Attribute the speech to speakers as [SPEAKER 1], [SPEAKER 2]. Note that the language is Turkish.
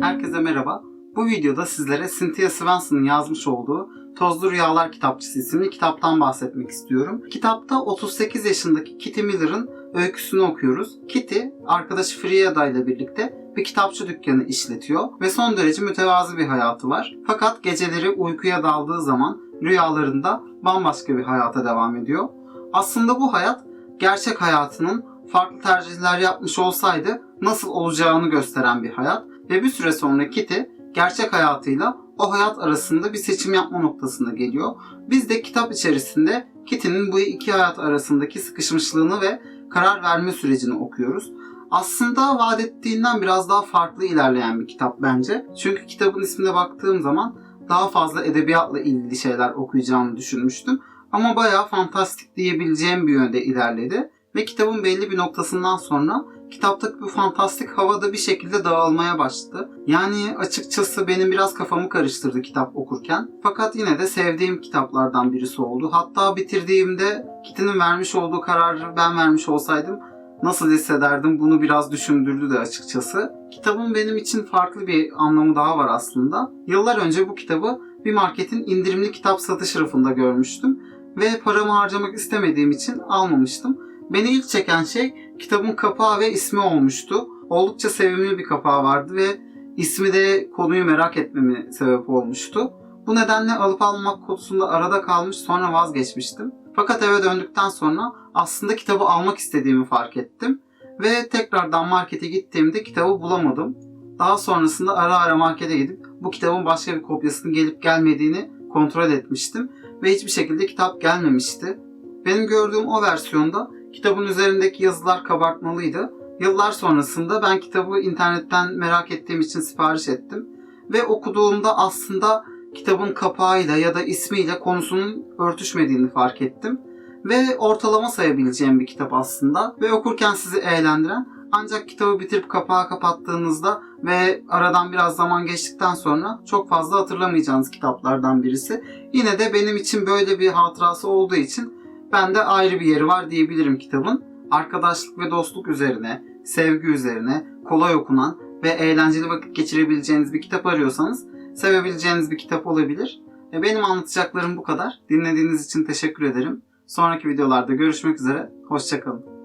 [SPEAKER 1] Herkese merhaba. Bu videoda sizlere Cynthia Swanson'ın yazmış olduğu Tozlu Rüyalar Kitapçısı isimli kitaptan bahsetmek istiyorum. Kitapta 38 yaşındaki Kitty Miller'ın öyküsünü okuyoruz. Kitty, arkadaşı Frieda ile birlikte bir kitapçı dükkanı işletiyor ve son derece mütevazı bir hayatı var. Fakat geceleri uykuya daldığı zaman rüyalarında bambaşka bir hayata devam ediyor. Aslında bu hayat gerçek hayatının farklı tercihler yapmış olsaydı nasıl olacağını gösteren bir hayat ve bir süre sonra Kitty gerçek hayatıyla o hayat arasında bir seçim yapma noktasına geliyor. Biz de kitap içerisinde Kitty'nin bu iki hayat arasındaki sıkışmışlığını ve karar verme sürecini okuyoruz. Aslında vaat ettiğinden biraz daha farklı ilerleyen bir kitap bence. Çünkü kitabın ismine baktığım zaman daha fazla edebiyatla ilgili şeyler okuyacağımı düşünmüştüm. Ama bayağı fantastik diyebileceğim bir yönde ilerledi. Ve kitabın belli bir noktasından sonra kitaptaki bu fantastik hava da bir şekilde dağılmaya başladı. Yani açıkçası benim biraz kafamı karıştırdı kitap okurken. Fakat yine de sevdiğim kitaplardan birisi oldu. Hatta bitirdiğimde Kitty'nin vermiş olduğu kararı ben vermiş olsaydım nasıl hissederdim bunu biraz düşündürdü de açıkçası. Kitabın benim için farklı bir anlamı daha var aslında. Yıllar önce bu kitabı bir marketin indirimli kitap satış rafında görmüştüm ve paramı harcamak istemediğim için almamıştım. Beni ilk çeken şey kitabın kapağı ve ismi olmuştu. Oldukça sevimli bir kapağı vardı ve ismi de konuyu merak etmemi sebep olmuştu. Bu nedenle alıp almak konusunda arada kalmış sonra vazgeçmiştim. Fakat eve döndükten sonra aslında kitabı almak istediğimi fark ettim. Ve tekrardan markete gittiğimde kitabı bulamadım. Daha sonrasında ara ara markete gidip bu kitabın başka bir kopyasının gelip gelmediğini kontrol etmiştim. Ve hiçbir şekilde kitap gelmemişti. Benim gördüğüm o versiyonda kitabın üzerindeki yazılar kabartmalıydı. Yıllar sonrasında ben kitabı internetten merak ettiğim için sipariş ettim. Ve okuduğumda aslında kitabın kapağıyla ya da ismiyle konusunun örtüşmediğini fark ettim. Ve ortalama sayabileceğim bir kitap aslında. Ve okurken sizi eğlendiren ancak kitabı bitirip kapağı kapattığınızda ve aradan biraz zaman geçtikten sonra çok fazla hatırlamayacağınız kitaplardan birisi. Yine de benim için böyle bir hatırası olduğu için bende ayrı bir yeri var diyebilirim kitabın. Arkadaşlık ve dostluk üzerine, sevgi üzerine, kolay okunan ve eğlenceli vakit geçirebileceğiniz bir kitap arıyorsanız sevebileceğiniz bir kitap olabilir. E, Benim anlatacaklarım bu kadar. Dinlediğiniz için teşekkür ederim. Sonraki videolarda görüşmek üzere. Hoşçakalın.